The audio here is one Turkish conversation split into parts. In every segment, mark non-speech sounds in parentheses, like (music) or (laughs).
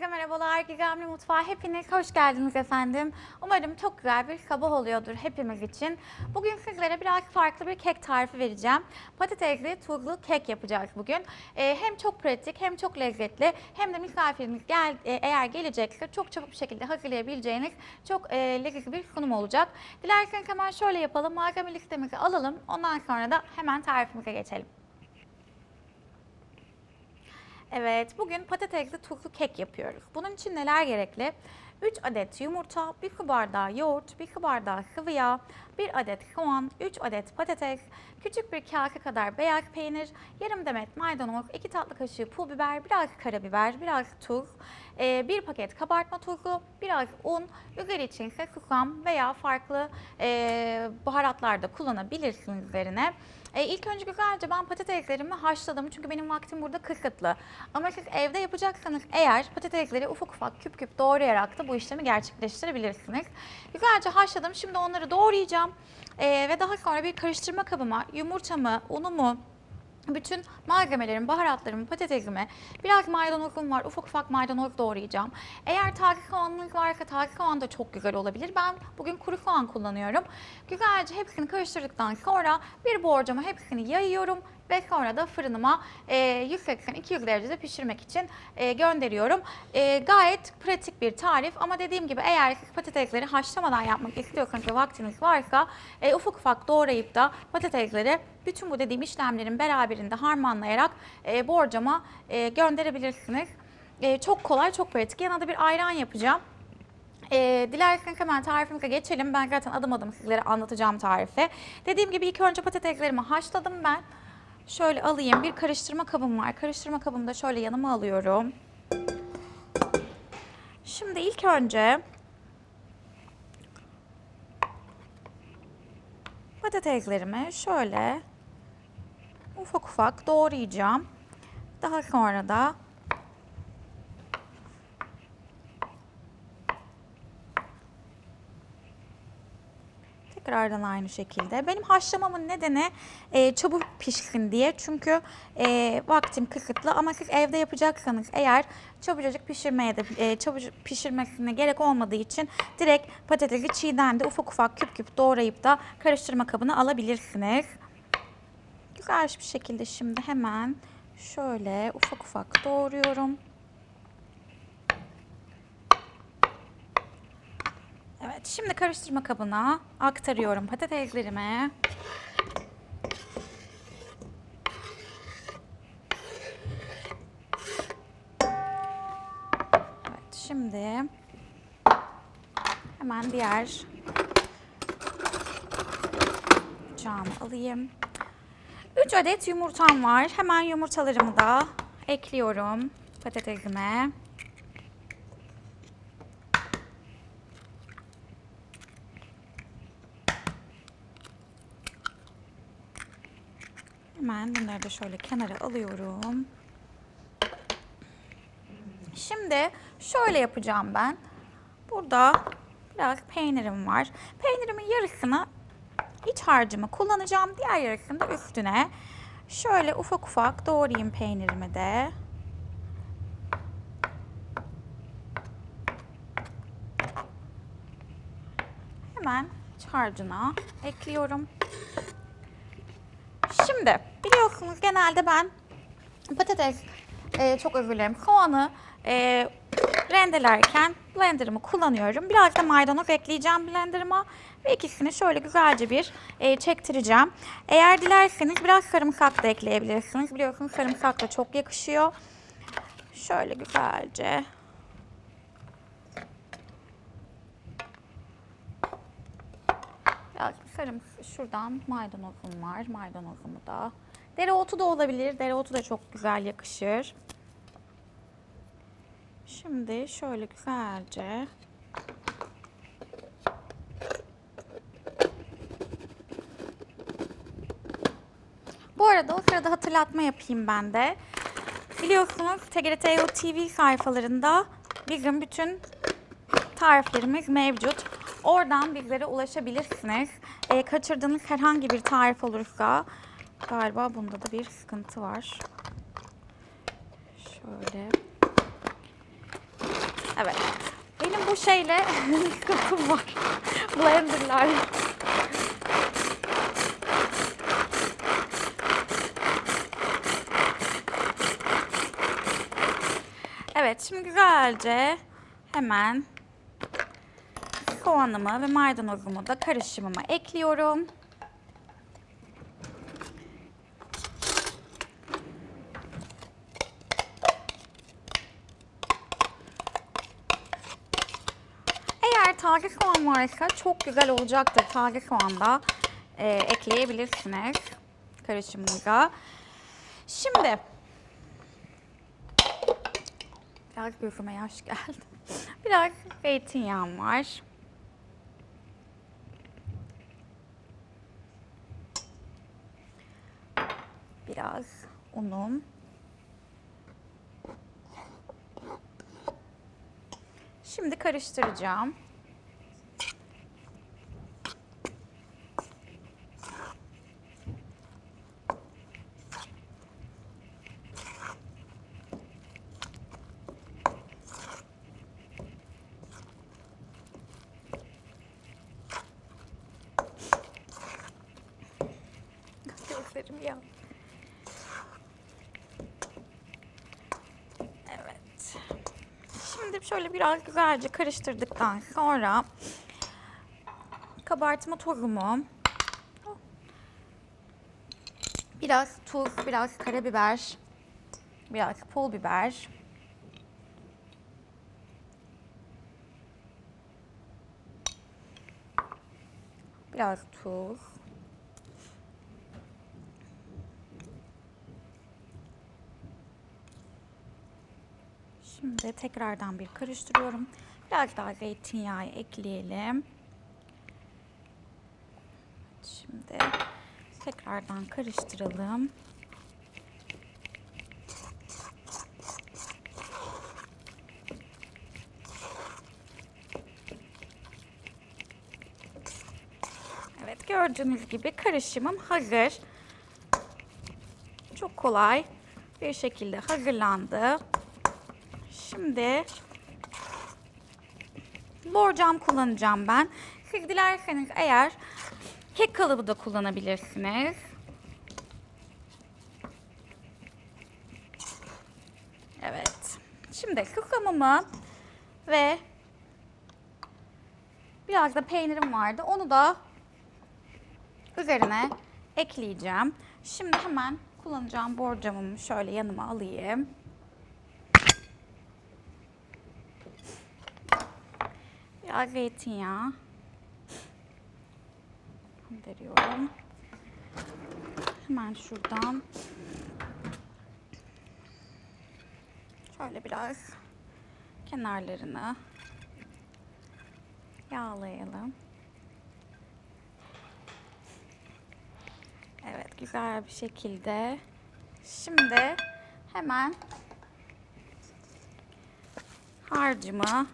Herkese merhabalar. Gizemli Mutfağa hepiniz hoş geldiniz efendim. Umarım çok güzel bir sabah oluyordur hepimiz için. Bugün sizlere biraz farklı bir kek tarifi vereceğim. Patatesli tuzlu kek yapacağız bugün. Ee, hem çok pratik hem çok lezzetli hem de misafiriniz gel, e, eğer gelecekse çok çabuk bir şekilde hazırlayabileceğiniz çok e, lezzetli bir sunum olacak. Dilerseniz hemen şöyle yapalım. Malzeme listemizi alalım. Ondan sonra da hemen tarifimize geçelim. Evet, bugün patatesli tuzlu kek yapıyoruz. Bunun için neler gerekli? 3 adet yumurta, 1 su bardağı yoğurt, 1 su bardağı sıvı yağ, 1 adet soğan, 3 adet patates, küçük bir kase kadar beyaz peynir, yarım demet maydanoz, 2 tatlı kaşığı pul biber, biraz karabiber, biraz tuz, 1 paket kabartma tozu, biraz un, üzeri için ise susam veya farklı e, baharatlar da kullanabilirsiniz üzerine. E, ilk önce güzelce ben patateslerimi haşladım çünkü benim vaktim burada kısıtlı. Ama siz evde yapacaksanız eğer patatesleri ufak ufak küp küp doğrayarak da bu işlemi gerçekleştirebilirsiniz. Güzelce haşladım. Şimdi onları doğrayacağım. E, ve daha sonra bir karıştırma kabıma yumurtamı, unumu, bütün malzemelerin, baharatlarımı, patatesimi, biraz maydanozum var, ufak ufak maydanoz doğrayacağım. Eğer taze soğanınız varsa taze soğan da çok güzel olabilir. Ben bugün kuru soğan kullanıyorum. Güzelce hepsini karıştırdıktan sonra bir borcama hepsini yayıyorum ve sonra da fırınıma e, 180-200 derecede pişirmek için e, gönderiyorum. E, gayet pratik bir tarif ama dediğim gibi eğer patatesleri haşlamadan yapmak istiyorsanız ve vaktiniz varsa e, ufak ufak doğrayıp da patatesleri bütün bu dediğim işlemlerin beraberinde harmanlayarak e, borcama e, gönderebilirsiniz. E, çok kolay, çok pratik. Yanına bir ayran yapacağım. E, dilerseniz hemen tarifimize geçelim. Ben zaten adım adım sizlere anlatacağım tarifi. Dediğim gibi ilk önce patateslerimi haşladım ben. Şöyle alayım. Bir karıştırma kabım var. Karıştırma kabımı da şöyle yanıma alıyorum. Şimdi ilk önce patateslerimi şöyle ufak ufak doğrayacağım. Daha sonra da Tekrardan aynı şekilde. Benim haşlamamın nedeni e, çabuk pişsin diye. Çünkü e, vaktim kısıtlı ama siz evde yapacaksanız eğer çabucacık pişirmeye de e, çabucak pişirmesine gerek olmadığı için direkt patatesi çiğden de ufak ufak küp küp doğrayıp da karıştırma kabına alabilirsiniz. Güzel bir şekilde şimdi hemen şöyle ufak ufak doğruyorum. Evet, şimdi karıştırma kabına aktarıyorum patateslerimi. Evet, şimdi hemen diğer bıçağımı alayım. 3 adet yumurtam var. Hemen yumurtalarımı da ekliyorum patatesime. Hemen bunları da şöyle kenara alıyorum. Şimdi şöyle yapacağım ben. Burada biraz peynirim var. Peynirimin yarısını iç harcımı kullanacağım. Diğer yarısını da üstüne. Şöyle ufak ufak doğrayayım peynirimi de. Hemen iç harcına ekliyorum. Şimdi biliyorsunuz genelde ben patates, e, çok özür dilerim, soğanı e, rendelerken blenderımı kullanıyorum. Biraz da maydanoz ekleyeceğim blenderıma ve ikisini şöyle güzelce bir e, çektireceğim. Eğer dilerseniz biraz sarımsak da ekleyebilirsiniz. Biliyorsunuz sarımsak da çok yakışıyor. Şöyle güzelce Sarım şuradan maydanozum var. Maydanozumu da. Dereotu da olabilir. Dereotu da çok güzel yakışır. Şimdi şöyle güzelce Bu arada o sırada hatırlatma yapayım ben de. Biliyorsunuz TGRT TV sayfalarında bizim bütün tariflerimiz mevcut. Oradan bizlere ulaşabilirsiniz. E, kaçırdığınız herhangi bir tarif olursa galiba bunda da bir sıkıntı var. Şöyle. Evet. Benim bu şeyle (laughs) sıkıntım var. Blenderlar. Evet, şimdi güzelce hemen soğanımı ve maydanozumu da karışımıma ekliyorum. Eğer taze soğan varsa çok güzel olacaktır. Taze soğan da e, ekleyebilirsiniz karışımınıza. Şimdi biraz gözüme yaş geldi. (laughs) Biraz zeytinyağım var. Biraz unum. Şimdi karıştıracağım. Gözlerim ya. Evet. Şimdi şöyle biraz güzelce karıştırdıktan sonra kabartma tozumu, biraz tuz, biraz karabiber, biraz pul biber, biraz tuz, Şimdi tekrardan bir karıştırıyorum. Biraz daha zeytinyağı ekleyelim. Şimdi tekrardan karıştıralım. Evet gördüğünüz gibi karışımım hazır. Çok kolay bir şekilde hazırlandı. Şimdi borcam kullanacağım ben. Siz dilerseniz eğer kek kalıbı da kullanabilirsiniz. Evet. Şimdi susamımı ve biraz da peynirim vardı. Onu da üzerine ekleyeceğim. Şimdi hemen kullanacağım borcamımı şöyle yanıma alayım. Biraz zeytinyağı gönderiyorum. Hemen şuradan şöyle biraz kenarlarını yağlayalım. Evet güzel bir şekilde. Şimdi hemen harcımı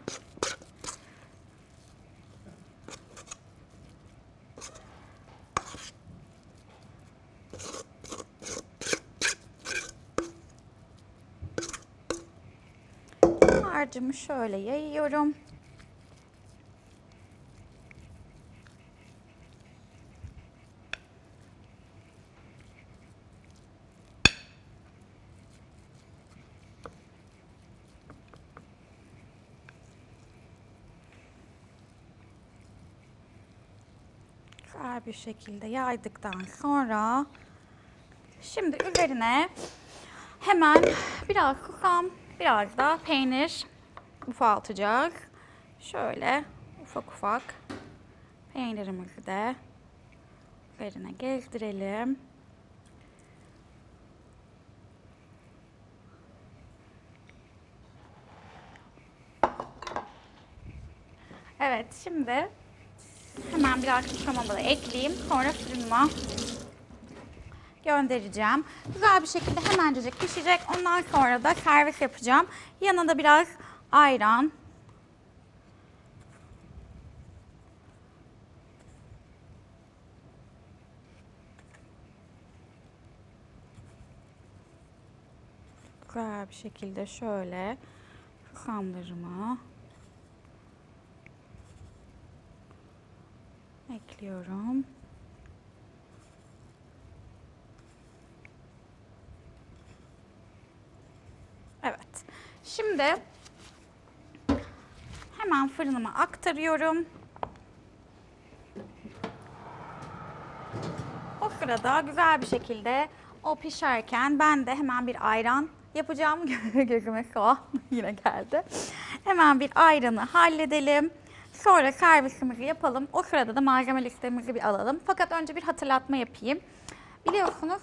harcımı şöyle yayıyorum. Güzel bir şekilde yaydıktan sonra şimdi üzerine hemen biraz susam, biraz da peynir ufaltacağız. Şöyle ufak ufak peynirimizi de üzerine gezdirelim. Evet şimdi hemen biraz susamamı da ekleyeyim. Sonra fırınıma göndereceğim. Güzel bir şekilde hemencecik pişecek. Ondan sonra da servis yapacağım. Yanına da biraz ayran. Güzel bir şekilde şöyle susamlarımı ekliyorum. Şimdi hemen fırınıma aktarıyorum. O sırada güzel bir şekilde o pişerken ben de hemen bir ayran yapacağım. (laughs) Gözüme soğan (laughs) yine geldi. Hemen bir ayranı halledelim. Sonra servisimizi yapalım. O sırada da malzeme listemizi bir alalım. Fakat önce bir hatırlatma yapayım. Biliyorsunuz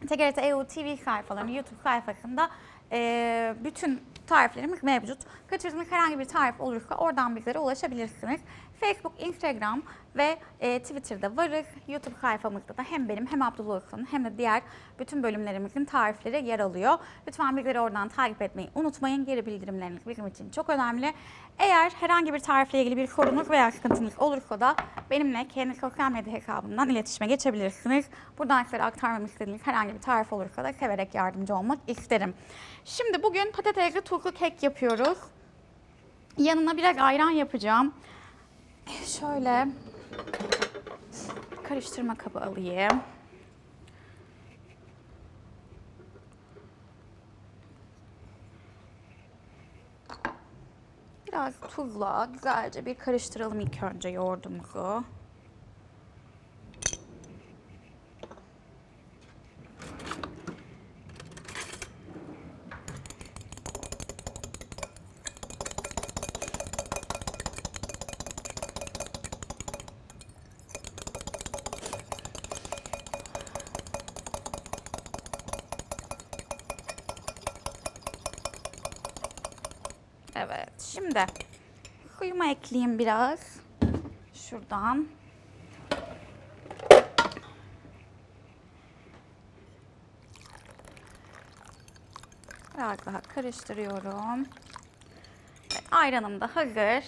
TGRT EU TV sayfalarının YouTube sayfasında eee, bütün tariflerimiz mevcut. Kaçırdığınız herhangi bir tarif olursa oradan bizlere ulaşabilirsiniz. Facebook, Instagram ve eee, Twitter'da varız. YouTube sayfamızda da hem benim hem Abdullah'ın hem de diğer bütün bölümlerimizin tarifleri yer alıyor. Lütfen bizleri oradan takip etmeyi unutmayın. Geri bildirimleriniz bizim için çok önemli. Eğer herhangi bir tarifle ilgili bir sorunuz veya sıkıntınız olursa da benimle kendi sosyal medya hesabımdan iletişime geçebilirsiniz. Buradan size aktarmamı istediğiniz herhangi bir tarif olursa da severek yardımcı olmak isterim. Şimdi bugün patatesli tuzlu kek yapıyoruz. Yanına biraz ayran yapacağım. Şöyle karıştırma kabı alayım. Biraz tuzla güzelce bir karıştıralım ilk önce yoğurdumuzu. Şimdi suyumu ekleyeyim biraz. Şuradan. Biraz daha karıştırıyorum. Evet, ayranım da hazır.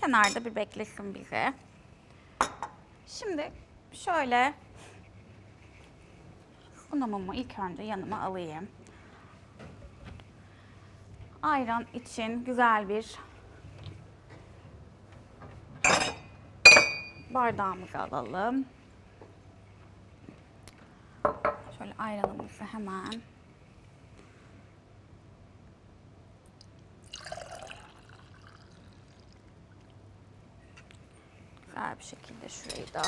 Kenarda bir beklesin bize. Şimdi şöyle Sunumumu ilk önce yanıma alayım. Ayran için güzel bir bardağımızı alalım. Şöyle ayranımızı hemen güzel bir şekilde şurayı da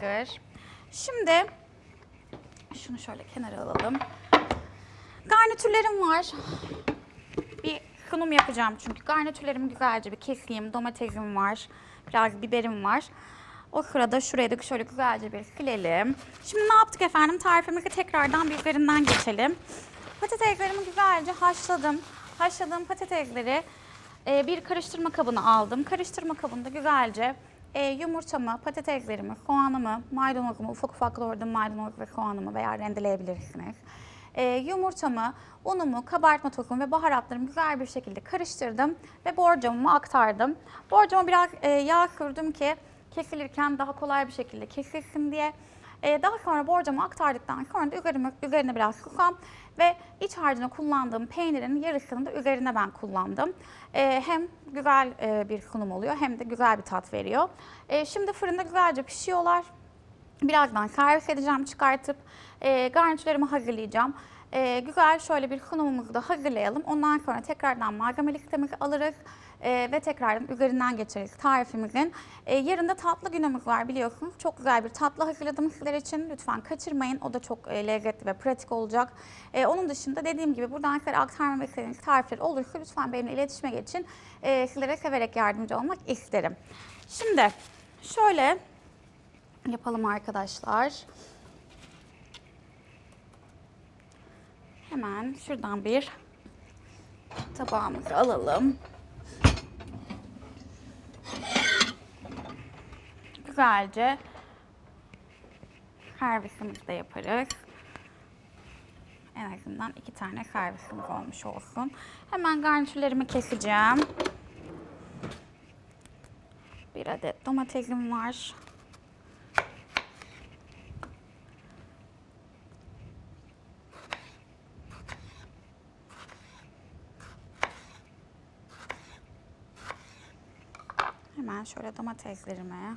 Hazır. Şimdi şunu şöyle kenara alalım. Garnitürlerim var. Bir sunum yapacağım çünkü garnitürlerimi güzelce bir keseyim. Domatesim var. Biraz biberim var. O sırada şuraya da şöyle güzelce bir silelim. Şimdi ne yaptık efendim? Tarifimizi tekrardan bir üzerinden geçelim. Patateslerimi güzelce haşladım. Haşladığım patatesleri e, bir karıştırma kabına aldım. Karıştırma kabında güzelce e, yumurtamı, patateslerimi, soğanımı, maydanozumu, ufak ufak doğradığım maydanoz ve soğanımı veya rendeleyebilirsiniz. E, yumurtamı, unumu, kabartma tozumu ve baharatlarımı güzel bir şekilde karıştırdım ve borcamımı aktardım. Borcama biraz e, yağ sürdüm ki kesilirken daha kolay bir şekilde kesilsin diye. E, daha sonra borcamı aktardıktan sonra da üzerine, üzerine biraz susam ve iç harcına kullandığım peynirin yarısını da üzerine ben kullandım. E, hem güzel e, bir sunum oluyor hem de güzel bir tat veriyor. E, şimdi fırında güzelce pişiyorlar. Birazdan servis edeceğim çıkartıp e, garnitürlerimi hazırlayacağım. E, güzel şöyle bir sunumumuzu da hazırlayalım. Ondan sonra tekrardan malzeme listemizi alırız e, ve tekrardan üzerinden geçeriz tarifimizin. E, yarın da tatlı günümüz var biliyorsunuz. Çok güzel bir tatlı hazırladım sizler için. Lütfen kaçırmayın. O da çok e, lezzetli ve pratik olacak. E, onun dışında dediğim gibi buradan sizlere aktarmak istediğiniz tarifler olursa lütfen benimle iletişime geçin. E, sizlere severek yardımcı olmak isterim. Şimdi şöyle yapalım arkadaşlar. Hemen şuradan bir tabağımızı alalım. Güzelce servisimizi de yaparız. En azından iki tane servisimiz olmuş olsun. Hemen garnitürlerimi keseceğim. Bir adet domatesim var. Hemen şöyle domateslerimi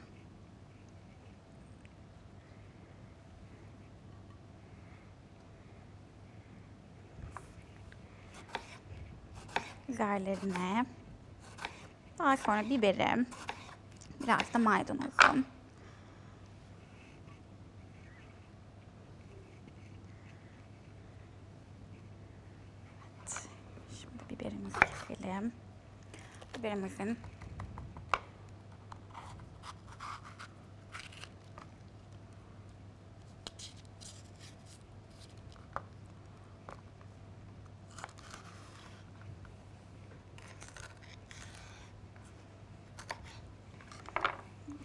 biberlerine daha sonra biberim biraz da maydanozum Evet. Şimdi biberimizi keselim. Biberimizin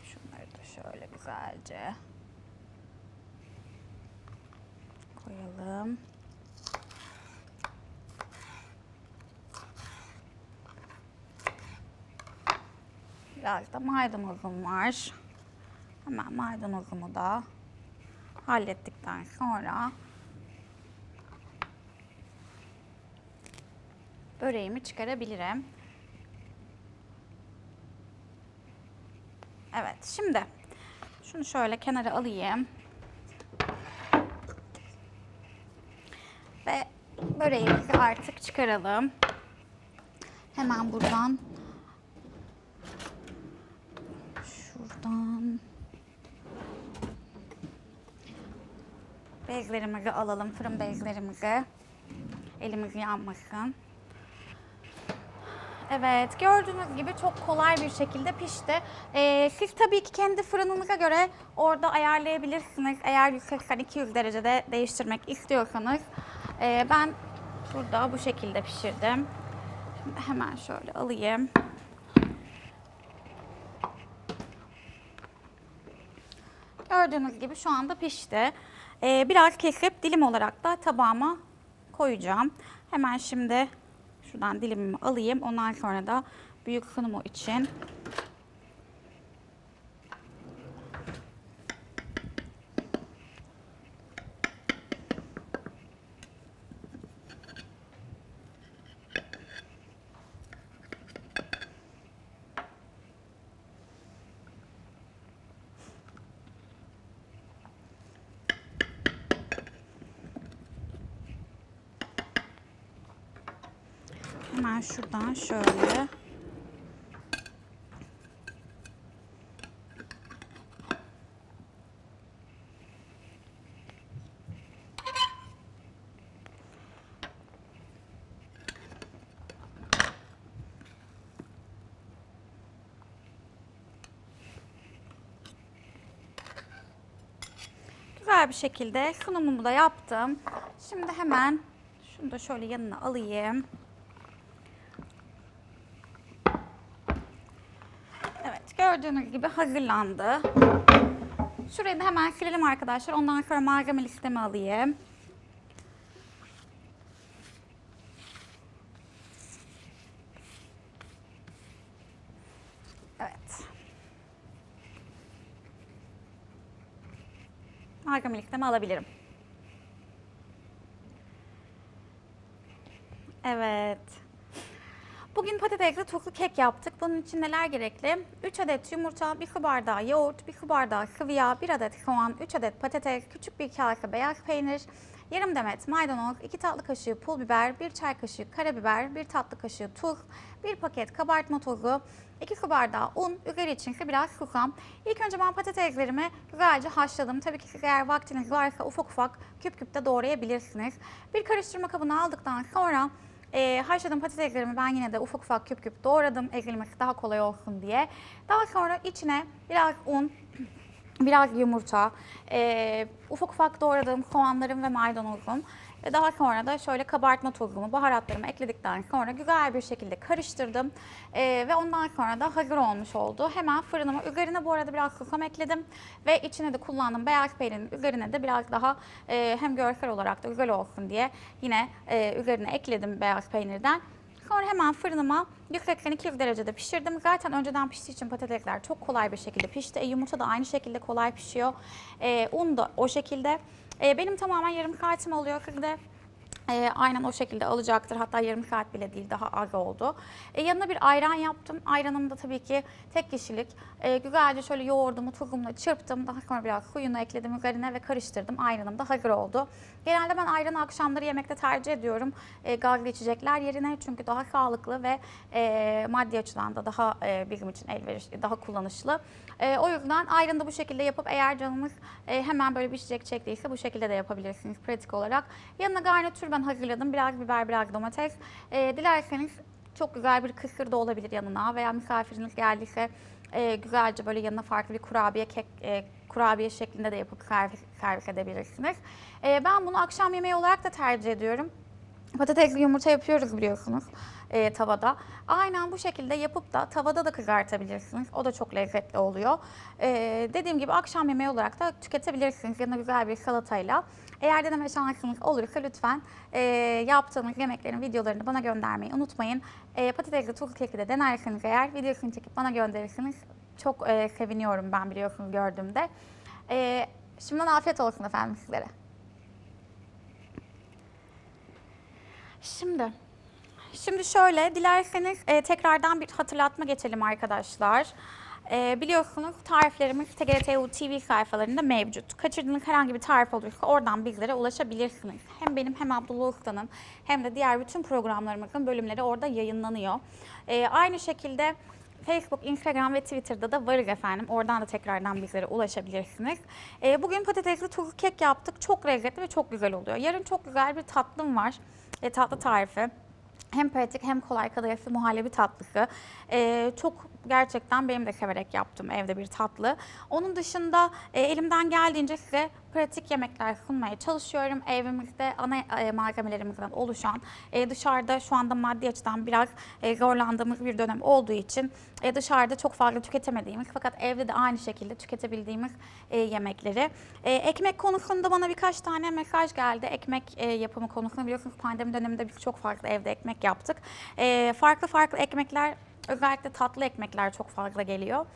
Şunları da şöyle güzelce koyalım. Biraz da maydanozum var. Hemen maydanozumu da hallettikten sonra böreğimi çıkarabilirim. Evet, şimdi şunu şöyle kenara alayım. Ve böreğimizi artık çıkaralım. Hemen buradan şuradan bezlerimizi alalım, fırın bezlerimizi. Elimiz yanmasın. Evet, gördüğünüz gibi çok kolay bir şekilde pişti. Ee, siz tabii ki kendi fırınınıza göre orada ayarlayabilirsiniz. Eğer 180-200 derecede değiştirmek istiyorsanız. Ee, ben burada bu şekilde pişirdim. Şimdi hemen şöyle alayım. Gördüğünüz gibi şu anda pişti. Ee, biraz kesip dilim olarak da tabağıma koyacağım. Hemen şimdi şuradan dilimimi alayım. Ondan sonra da büyük sunumu için hemen şuradan şöyle Güzel bir şekilde sunumumu da yaptım. Şimdi hemen şunu da şöyle yanına alayım. Evet gördüğünüz gibi hazırlandı. Şurayı da hemen silelim arkadaşlar. Ondan sonra malzeme listemi alayım. Evet. Malzeme listemi alabilirim. Evet. Bugün patatesli tuzlu kek yaptık. Bunun için neler gerekli? 3 adet yumurta, 1 su bardağı yoğurt, 1 su bardağı sıvı yağ, 1 adet soğan, 3 adet patates, küçük bir kase beyaz peynir, yarım demet maydanoz, 2 tatlı kaşığı pul biber, 1 çay kaşığı karabiber, 1 tatlı kaşığı tuz, 1 paket kabartma tozu, 2 su bardağı un, üzeri için ise biraz susam. İlk önce ben patateslerimi güzelce haşladım. Tabii ki siz eğer vaktiniz varsa ufak ufak küp küp de doğrayabilirsiniz. Bir karıştırma kabına aldıktan sonra e, haşladığım patateslerimi ben yine de ufak ufak küp küp doğradım. Ezilmesi daha kolay olsun diye. Daha sonra içine biraz un, (clears throat) biraz yumurta, e, ufak ufak doğradığım soğanlarım ve maydanozum. Ve daha sonra da şöyle kabartma tozumu, baharatlarımı ekledikten sonra güzel bir şekilde karıştırdım. E, ve ondan sonra da hazır olmuş oldu. Hemen fırınıma üzerine bu arada biraz susam ekledim. Ve içine de kullandığım beyaz peynirin üzerine de biraz daha e, hem görsel olarak da güzel olsun diye yine e, üzerine ekledim beyaz peynirden. Sonra hemen fırınıma 180-200 derecede pişirdim. Zaten önceden piştiği için patatesler çok kolay bir şekilde pişti. E, yumurta da aynı şekilde kolay pişiyor. E, un da o şekilde. E, benim tamamen yarım saatim oluyor. De E, aynen o şekilde alacaktır. Hatta yarım saat bile değil daha az oldu. E, yanına bir ayran yaptım. Ayranım da tabii ki tek kişilik. E, güzelce şöyle yoğurdumu tuzumla çırptım. Daha sonra biraz suyunu ekledim üzerine ve karıştırdım. Ayranım da hazır oldu. Genelde ben ayranı akşamları yemekte tercih ediyorum. E, gazlı içecekler yerine çünkü daha sağlıklı ve e, maddi açıdan da daha e, bizim için elverişli, daha kullanışlı. E, o yüzden ayranı da bu şekilde yapıp eğer canınız e, hemen böyle bir içecek çektiyse bu şekilde de yapabilirsiniz pratik olarak. Yanına garnitür ben hazırladım. Biraz biber, biraz domates. E, dilerseniz çok güzel bir kısır da olabilir yanına veya misafiriniz geldiyse e, güzelce böyle yanına farklı bir kurabiye kek e, kurabiye şeklinde de yapıp servis, servis edebilirsiniz. E, ben bunu akşam yemeği olarak da tercih ediyorum. Patatesli yumurta yapıyoruz biliyorsunuz e, tavada. Aynen bu şekilde yapıp da tavada da kızartabilirsiniz. O da çok lezzetli oluyor. E, dediğim gibi akşam yemeği olarak da tüketebilirsiniz. Yanına güzel bir salatayla. Eğer deneme şansınız olursa lütfen e, yaptığınız yemeklerin videolarını bana göndermeyi unutmayın. E, patatesli tuzlu keki de denerseniz eğer videosunu çekip bana gönderirsiniz. Çok e, seviniyorum ben biliyorsunuz gördüğümde. E, şimdiden afiyet olsun efendim sizlere. Şimdi Şimdi şöyle dilerseniz e, tekrardan bir hatırlatma geçelim arkadaşlar. E, biliyorsunuz tariflerimiz TGRT TV sayfalarında mevcut. Kaçırdığınız herhangi bir tarif olursa oradan bizlere ulaşabilirsiniz. Hem benim hem Abdullah Usta'nın hem de diğer bütün programlarımızın bölümleri orada yayınlanıyor. E, aynı şekilde Facebook, Instagram ve Twitter'da da varız efendim. Oradan da tekrardan bizlere ulaşabilirsiniz. E, bugün patatesli tuzlu kek yaptık. Çok lezzetli ve çok güzel oluyor. Yarın çok güzel bir tatlım var. E, tatlı tarifi. Hem pratik hem kolay kadayıflı muhallebi tatlısı. Ee, çok gerçekten benim de severek yaptığım evde bir tatlı. Onun dışında e, elimden geldiğince size pratik yemekler sunmaya çalışıyorum. Evimizde ana e, malzemelerimizden oluşan, e, dışarıda şu anda maddi açıdan biraz e, zorlandığımız bir dönem olduğu için e, dışarıda çok fazla tüketemediğimiz fakat evde de aynı şekilde tüketebildiğimiz e, yemekleri. E, ekmek konusunda bana birkaç tane mesaj geldi. Ekmek e, yapımı konusunda biliyorsunuz pandemi döneminde biz çok farklı evde ekmek yaptık. E, farklı farklı ekmekler özellikle tatlı ekmekler çok fazla geliyor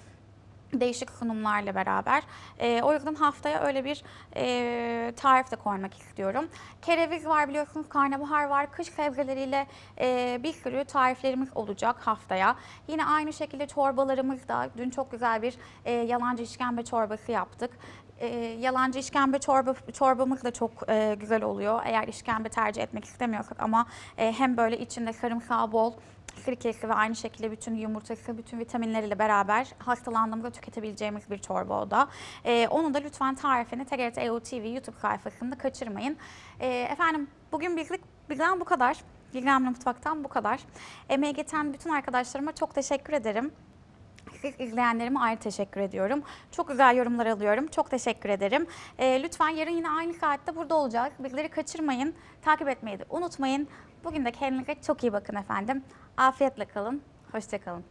değişik sunumlarla beraber. E, o yüzden haftaya öyle bir e, tarif de koymak istiyorum. Kereviz var biliyorsunuz, karnabahar var, kış sebzeleriyle e, bir sürü tariflerimiz olacak haftaya. Yine aynı şekilde çorbalarımız da, dün çok güzel bir e, yalancı işkembe çorbası yaptık. E, yalancı işkembe çorba, çorbamız da çok e, güzel oluyor. Eğer işkembe tercih etmek istemiyorsak ama e, hem böyle içinde sarımsağı bol, sirkesi ve aynı şekilde bütün yumurtası, bütün vitaminleriyle beraber hastalandığımızda tüketebileceğimiz bir çorba o da. Ee, onu da lütfen tarifini TGRT TV YouTube sayfasında kaçırmayın. Ee, efendim bugün bizlik bizden bu kadar. Gizemli Mutfak'tan bu kadar. Emeği geçen bütün arkadaşlarıma çok teşekkür ederim. Siz izleyenlerime ayrı teşekkür ediyorum. Çok güzel yorumlar alıyorum. Çok teşekkür ederim. Ee, lütfen yarın yine aynı saatte burada olacağız. Bizleri kaçırmayın. Takip etmeyi de unutmayın. Bugün de kendinize çok iyi bakın efendim. Afiyetle kalın. Hoşçakalın.